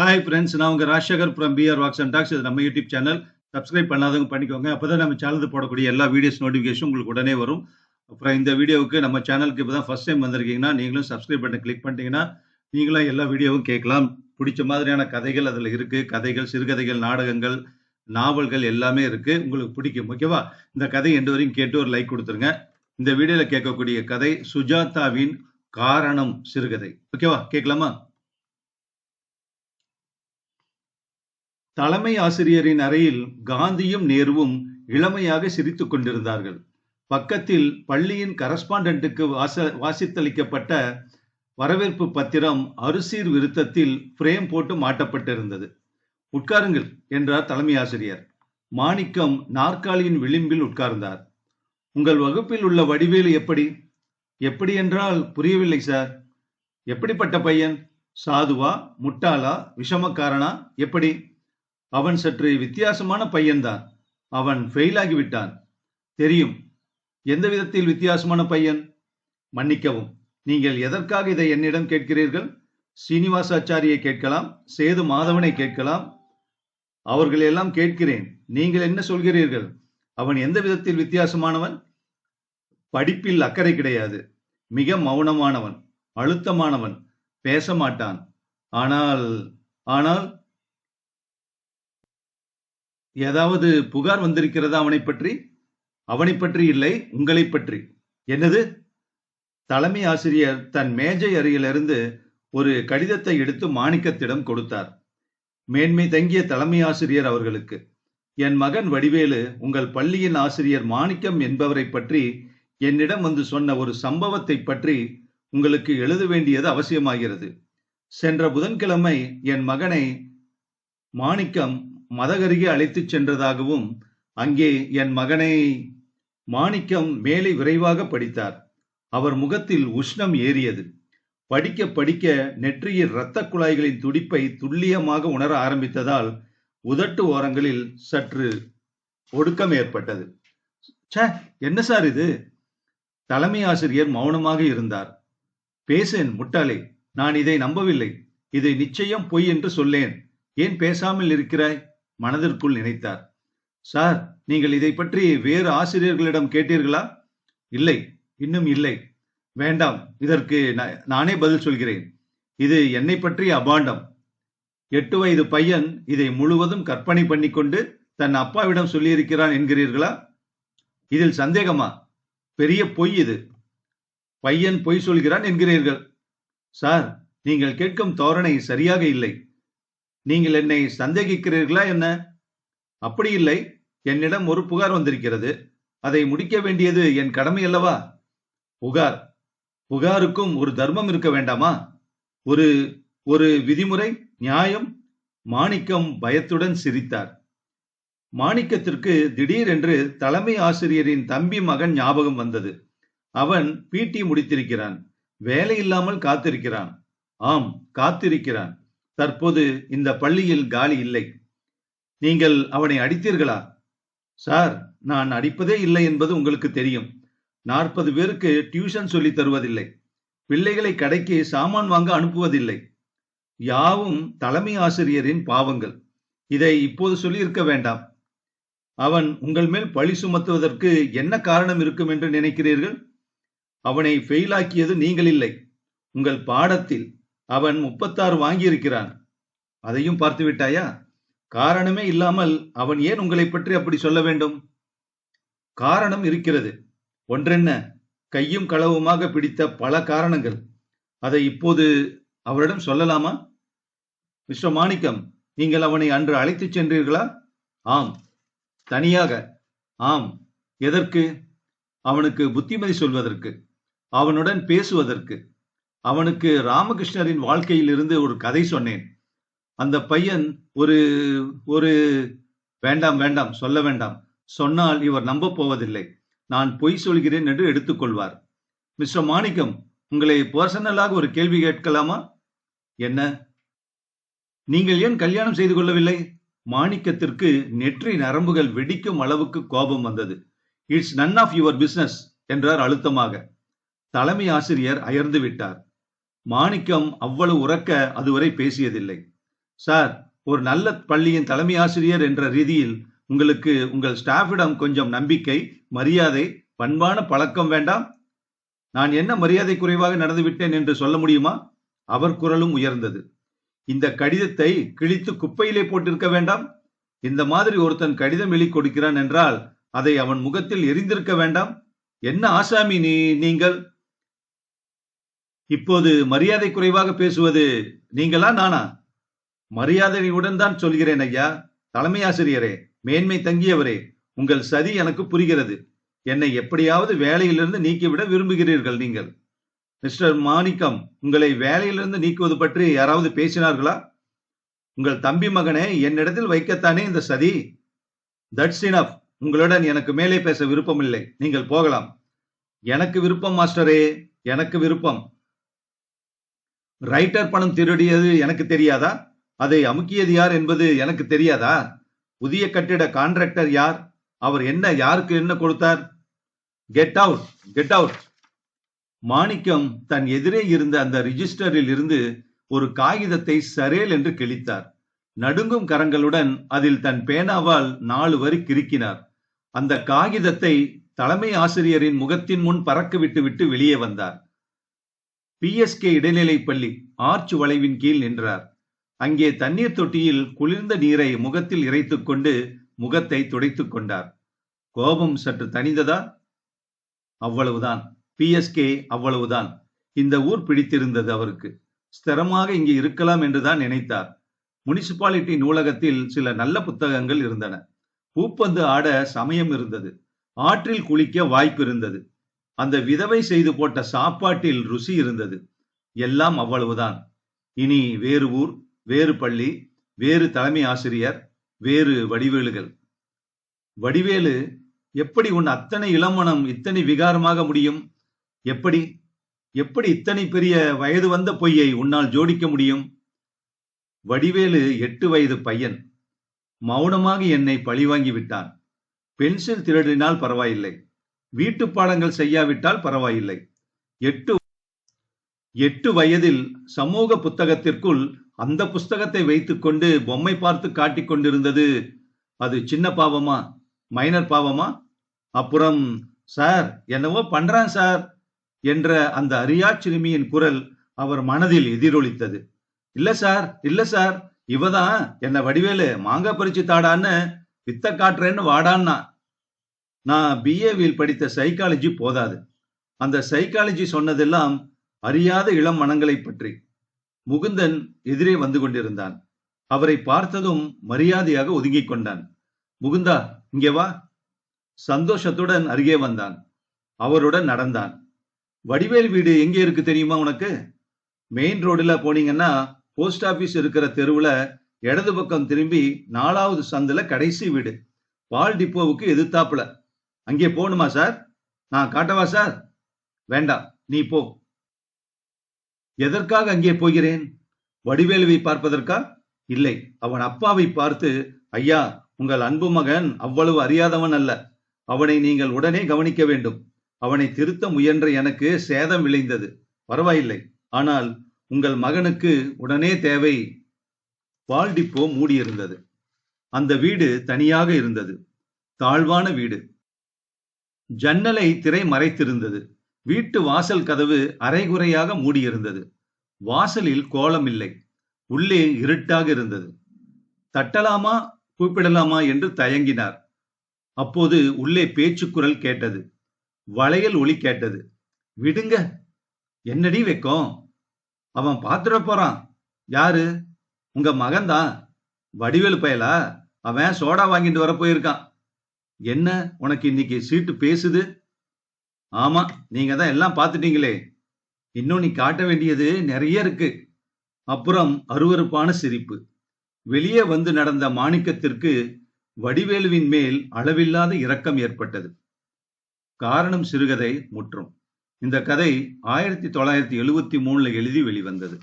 Hi friends நான் உங்கள் Rajasekar from PR walks and talks இது நம்ம யூடியூப் சேனல் சப்ஸ்கிரைப் பண்ணாதவங்க பண்ணிக்கோங்க. அப்போ தான் நம்ம சேனல் போடக்கூடிய எல்லா வீடியோஸ் நோட்டிஃபிகேஷன் உங்களுக்கு உடனே வரும். அப்புறம் இந்த வீடியோவுக்கு நம்ம சேனலுக்கு இப்போ தான் ஃபர்ஸ்ட் டைம் வந்திருக்கீங்கன்னா நீங்களும் சப்ஸ்கிரைப் பண்ணி கிளிக் பண்ணிட்டீங்கன்னா நீங்களும் எல்லா வீடியோவும் கேட்கலாம். பிடிச்ச மாதிரியான கதைகள் அதில் இருக்குது கதைகள் சிறுகதைகள் நாடகங்கள் நாவல்கள் எல்லாமே இருக்குது உங்களுக்கு பிடிக்கும் ஓகேவா இந்த கதை எண்டு வரையும் கேட்டு ஒரு லைக் கொடுத்துருங்க. இந்த வீடியோவில் கேட்கக்கூடிய கதை சுஜாதாவின் காரணம் சிறுகதை. ஓகேவா கேட்கலாமா? தலைமை ஆசிரியரின் அறையில் காந்தியும் நேருவும் இளமையாக சிரித்துக் கொண்டிருந்தார்கள். பக்கத்தில் பள்ளியின் கரஸ்பாண்டன்ட்டுக்கு வாச வாசித்தளிக்கப்பட்ட வரவேற்பு பத்திரம் அரிசீர் விருத்தத்தில் பிரேம் போட்டு மாட்டப்பட்டிருந்தது. உட்காருங்கள் என்றார் தலைமை ஆசிரியர். மாணிக்கம் நாற்காலியின் விளிம்பில் உட்கார்ந்தார். உங்கள் வகுப்பில் உள்ள வடிவேலு எப்படி? எப்படி என்றால் புரியவில்லை சார். எப்படிப்பட்ட பையன்? சாதுவா முட்டாளா விஷமக்காரனா? எப்படி? அவன் சற்று வித்தியாசமான பையன்தான். அவன் ஃபெயில் ஆகிவிட்டான். தெரியும். எந்த விதத்தில் வித்தியாசமான பையன்? மன்னிக்கவும் நீங்கள் எதற்காக இதை என்னிடம் கேட்கிறீர்கள்? சீனிவாசாச்சாரியை கேட்கலாம் சேது மாதவனை கேட்கலாம். அவர்கள் எல்லாம் கேட்கிறேன் நீங்கள் என்ன சொல்கிறீர்கள்? அவன் எந்த விதத்தில் வித்தியாசமானவன்? படிப்பில் அக்கறை கிடையாது. மிக மௌனமானவன் அழுத்தமானவன் பேச மாட்டான். ஆனால் ஆனால் ஏதாவது புகார் வந்திருக்கிறதா அவனை பற்றி? அவனை பற்றி இல்லை உங்களை பற்றி. என்னது? தலைமை ஆசிரியர் தன் மேஜை அருகிலிருந்து ஒரு கடிதத்தை எடுத்து மாணிக்கத்திடம் கொடுத்தார். மேன்மை தங்கிய தலைமை ஆசிரியர் அவர்களுக்கு. என் மகன் வடிவேலு உங்கள் பள்ளியின் ஆசிரியர் மாணிக்கம் என்பவரை பற்றி என்னிடம் வந்து சொன்ன ஒரு சம்பவத்தை பற்றி உங்களுக்கு எழுத வேண்டியது அவசியமாகிறது. சென்ற புதன்கிழமை என் மகனை மாணிக்கம் மதகருகே அழைத்துச் சென்றதாகவும் அங்கே என் மகனை மாணிக்கம் மேலே விரைவாக படித்தார். அவர் முகத்தில் உஷ்ணம் ஏறியது. படிக்க படிக்க நெற்றியில் இரத்த குழாய்களின் துடிப்பை துல்லியமாக உணர ஆரம்பித்ததால் உதட்டு ஓரங்களில் சற்று ஒடுக்கம் ஏற்பட்டது. சே என்ன சார் இது? தலைமை ஆசிரியர் மௌனமாக இருந்தார். பேசேன் முட்டாளே நான் இதை நம்பவில்லை. இதை நிச்சயம் பொய் என்று சொல்லேன். ஏன் பேசாமல் இருக்கிறாய்? மனதிற்குள் நினைத்தார். சார் நீங்கள் இதை பற்றி வேறு ஆசிரியர்களிடம் கேட்டீர்களா? இல்லை இன்னும் இல்லை. வேண்டாம் இதற்கு நானே பதில் சொல்கிறேன். இது என்னை பற்றிய அபாண்டம். எட்டு வயது பையன் இதை முழுவதும் கற்பனை பண்ணிக்கொண்டு தன் அப்பாவிடம் சொல்லியிருக்கிறான் என்கிறீர்களா? இதில் சந்தேகமா? பெரிய பொய் இது. பையன் பொய் சொல்கிறான் என்கிறீர்கள். சார் நீங்கள் கேட்கும் தோரணை சரியாக இல்லை. நீங்கள் என்னை சந்தேகிக்கிறீர்களா என்ன? அப்படி இல்லை. என்னிடம் ஒரு புகார் வந்திருக்கிறது. அதை முடிக்க வேண்டியது என் கடமை அல்லவா? புகார். புகாருக்கும் ஒரு தர்மம் இருக்க வேண்டாமா? ஒரு ஒரு விதிமுறை நியாயம்? மாணிக்கம் பயத்துடன் சிரித்தார். மாணிக்கத்திற்கு திடீரென்று தலைமை ஆசிரியரின் தம்பி மகன் ஞாபகம் வந்தது. அவன் பிடி முடித்திருக்கிறான். வேலை இல்லாமல் காத்திருக்கிறான். ஆம் காத்திருக்கிறான். தற்போது இந்த பள்ளியில் காலி இல்லை. நீங்கள் அவனை அடித்தீர்களா? சார் நான் அடிப்பதே இல்லை என்பது உங்களுக்கு தெரியும். நாற்பது பேருக்கு டியூஷன் சொல்லி தருவதில்லை. பிள்ளைகளை கடைக்கு சாமான் வாங்க அனுப்புவதில்லை. யாவும் தலைமை ஆசிரியரின் பாவங்கள். இதை இப்போது சொல்லியிருக்க வேண்டாம். அவன் உங்கள் மேல் பழி சுமத்துவதற்கு என்ன காரணம் இருக்கும் என்று நினைக்கிறீர்கள்? அவனை ஃபெயிலாக்கியது நீங்கள் இல்லை. உங்கள் பாடத்தில் அவன் முப்பத்தாறு வாங்கியிருக்கிறான். அதையும் பார்த்து விட்டாயா காரணமே இல்லாமல் அவன் ஏன் உங்களை பற்றி அப்படி சொல்ல வேண்டும்? காரணம் இருக்கிறது. ஒன்றென்ன? கையும் களவுமாக பிடித்த பல காரணங்கள். அதை இப்போது அவரிடம் சொல்லலாமா? மிஸ்டர் மாணிக்கம் நீங்கள் அவனை அன்று அழைத்துச் சென்றீர்களா? ஆம். தனியாக. ஆம். எதற்கு? அவனுக்கு புத்திமதி சொல்வதற்கு. அவனுடன் பேசுவதற்கு. அவனுக்கு ராமகிருஷ்ணரின் வாழ்க்கையில் இருந்து ஒரு கதை சொன்னேன். அந்த பையன் ஒரு ஒரு வேண்டாம் வேண்டாம் சொல்ல வேண்டாம். சொன்னால் இவர் நம்ப போவதில்லை. நான் பொய் சொல்கிறேன் என்று எடுத்துக்கொள்வார். மிஸ்டர் மாணிக்கம் உங்களை பர்சனலாக ஒரு கேள்வி கேட்கலாமா? என்ன? நீங்கள் ஏன் கல்யாணம் செய்து கொள்ளவில்லை? மாணிக்கத்திற்கு நெற்றி நரம்புகள் வெடிக்கும் அளவுக்கு கோபம் வந்தது. It's none of your business என்றார் அழுத்தமாக. தலைமை ஆசிரியர் அயர்ந்து விட்டார். மாணிக்கம் அவ்வளவு உறக்க அதுவரை பேசியதில்லை. சார் ஒரு நல்ல பள்ளியின் தலைமை ஆசிரியர் என்ற ரீதியில் உங்களுக்கு உங்கள் ஸ்டாஃபிடம் கொஞ்சம் நம்பிக்கை மரியாதை பண்பான பழக்கம் வேண்டாம். நான் என்ன மரியாதை குறைவாக நடந்துவிட்டேன் என்று சொல்ல முடியுமா? அவர் குரலும் உயர்ந்தது. இந்த கடிதத்தை கிழித்து குப்பையிலே போட்டிருக்க வேண்டாம். இந்த மாதிரி ஒருத்தன் கடிதம் எழுதி கொடுக்கிறான் என்றால் அதை அவன் முகத்தில் எரிந்திருக்க வேண்டாம். என்ன ஆசாமி நீ நீங்கள்? இப்போது மரியாதை குறைவாக பேசுவது நீங்களா நானா? மரியாதையுடன் தான் சொல்கிறேன் ஐயா. தலைமை ஆசிரியரே மேன்மை தங்கியவரே உங்கள் சதி எனக்கு புரிகிறது. என்னை எப்படியாவது வேலையிலிருந்து நீக்கிவிட விரும்புகிறீர்கள் நீங்கள். மிஸ்டர் மாணிக்கம் உங்களை வேலையிலிருந்து நீக்குவது பற்றி யாராவது பேசினார்களா? உங்கள் தம்பி மகனை என்னிடத்தில் வைக்கத்தானே இந்த சதி? தட்ஸ் இனஃப் உங்களுடன் எனக்கு மேலே பேச விருப்பமில்லை. நீங்கள் போகலாம். எனக்கு விருப்பம் மாஸ்டரே எனக்கு விருப்பம். ரைட்டர் பணம் திருடியது எனக்கு தெரியாதா? அதை அமுக்கியது யார் என்பது எனக்கு தெரியாதா? புதிய கட்டிட கான்ட்ராக்டர் யார்? அவர் என்ன யாருக்கு என்ன கொடுத்தார்? Get out get out Manickam தன் எதிரே இருந்த அந்த ரிஜிஸ்டரில் இருந்து ஒரு காகிதத்தை சரேல் என்று கிழித்தார். நடுங்கும் கரங்களுடன் அதில் தன் பேனாவால் நாலு வரி கிறுக்கினார். அந்த காகிதத்தை தலைமை ஆசிரியரின் முகத்தின் முன் பறக்க விட்டு விட்டு வெளியே வந்தார். பிஎஸ்கே இடைநிலை பள்ளி ஆர்ச் வளைவின் கீழ் நின்றார். அங்கே தண்ணீர் தொட்டியில் குளிர்ந்த நீரை முகத்தில் இறைத்துக் கொண்டு முகத்தை துடைத்துக் கொண்டார். கோபம் சற்று தணிந்ததா? அவ்வளவுதான். பிஎஸ்கே அவ்வளவுதான். இந்த ஊர் பிடித்திருந்தது அவருக்கு. ஸ்திரமாக இங்கே இருக்கலாம் என்றுதான் நினைத்தார். முனிசிபாலிட்டி நூலகத்தில் சில நல்ல புத்தகங்கள் இருந்தன. பூப்பந்து ஆட சமயம் இருந்தது. ஆற்றில் குளிக்க வாய்ப்பு இருந்தது. அந்த விதவை செய்து போட்ட சாப்பாட்டில் ருசி இருந்தது. எல்லாம் அவ்வளவுதான். இனி வேறு ஊர் வேறு பள்ளி வேறு தலைமை ஆசிரியர் வேறு வடிவேலுகள். வடிவேலு எப்படி உன் அத்தனை இளமணம் இத்தனை விகாரமாக முடியும்? எப்படி? எப்படி இத்தனை பெரிய வயது வந்த பொய்யை உன்னால் ஜோடிக்க முடியும்? வடிவேலு எட்டு வயது பையன். மௌனமாக என்னை பழிவாங்கி விட்டான். பென்சில் திருடினால் பரவாயில்லை. வீட்டு பாடங்கள் செய்யாவிட்டால் பரவாயில்லை. எட்டு எட்டு வயதில் சமூக புத்தகத்திற்குள் அந்த புஸ்தகத்தை வைத்துக்கொண்டு பொம்மை பார்த்து காட்டிக் கொண்டிருந்தது. அது சின்ன பாவமா? மைனர் பாவமா? அப்புறம் சார் என்னவோ பண்றான் சார் என்ற அந்த அரியா சிறுமியின் குரல் அவர் மனதில் எதிரொலித்தது. இல்ல சார் இல்ல சார் இவதான் என்ன வடிவேலு மாங்காய் பறிச்சு தாடான்னு வித்த காட்டுறேன்னு வாடான்னா நான் பிஏவில் படித்த சைக்காலஜி போதாது. அந்த சைக்காலஜி சொன்னதெல்லாம் அறியாத இளம் மனங்களை பற்றி. முகுந்தன் எதிரே வந்து கொண்டிருந்தான். அவரை பார்த்ததும் மரியாதையாக ஒதுங்கிக் கொண்டான். முகுந்தா இங்கே வா. சந்தோஷத்துடன் அருகே வந்தான். அவருடன் நடந்தான். வடிவேல் வீடு எங்கே இருக்கு தெரியுமா உனக்கு? மெயின் ரோடுல போனீங்கன்னா போஸ்ட் ஆபீஸ் இருக்கிற தெருவுல இடது பக்கம் திரும்பி நாலாவது சந்துல கடைசி வீடு. பால் டிப்போவுக்கு எதிர்த்தாப்புல. அங்கே போகணுமா சார்? நான் காட்டவா சார்? வேண்டாம் நீ போ. எதற்காக அங்கே போகிறேன்? வடிவேலுவை பார்ப்பதற்கா? இல்லை அவன் அப்பாவை பார்த்து ஐயா உங்கள் அன்பு மகன் அவ்வளவு அறியாதவன் அல்ல. அவனை நீங்கள் உடனே கவனிக்க வேண்டும். அவனை திருத்த முயன்ற எனக்கு சேதம் விளைந்தது. பரவாயில்லை ஆனால் உங்கள் மகனுக்கு உடனே தேவை பால்டிப்போ மூடியிருந்தது. அந்த வீடு தனியாக இருந்தது. தாழ்வான வீடு. ஜன்னலை திரை மறைத்திருந்தது. வீட்டு வாசல் கதவு அரைகுறையாக மூடியிருந்தது. வாசலில் கோலம் இல்லை உள்ளே இருட்டாக இருந்தது. தட்டலாமா? கூப்பிடலாமா? என்று தயங்கினார். அப்போது உள்ளே பேச்சுக்குரல் கேட்டது. வளையல் ஒளி கேட்டது. விடுங்க. என்னடி வைக்கும்? அவன் பாத்துட போறான். யாரு? உங்க மகன்தான். வடிவேலு பயலா? அவன் சோடா வாங்கிட்டு வர போயிருக்கான். என்ன உனக்கு இன்னைக்கு சீட்டு பேசுது? ஆமா நீங்க தான் எல்லாம் பார்த்துட்டீங்களே. இன்னும் நீ காட்ட வேண்டியது நிறைய இருக்கு. அப்புறம் அருவருப்பான சிரிப்பு. வெளியே வந்து நடந்த மாணிக்கத்திற்கு வடிவேலுவின் மேல் அளவில்லாத இரக்கம் ஏற்பட்டது. காரணம் சிறுகதை முற்றும். இந்த கதை ஆயிரத்தி தொள்ளாயிரத்தி எழுவத்தி மூணுல எழுதி வெளிவந்தது.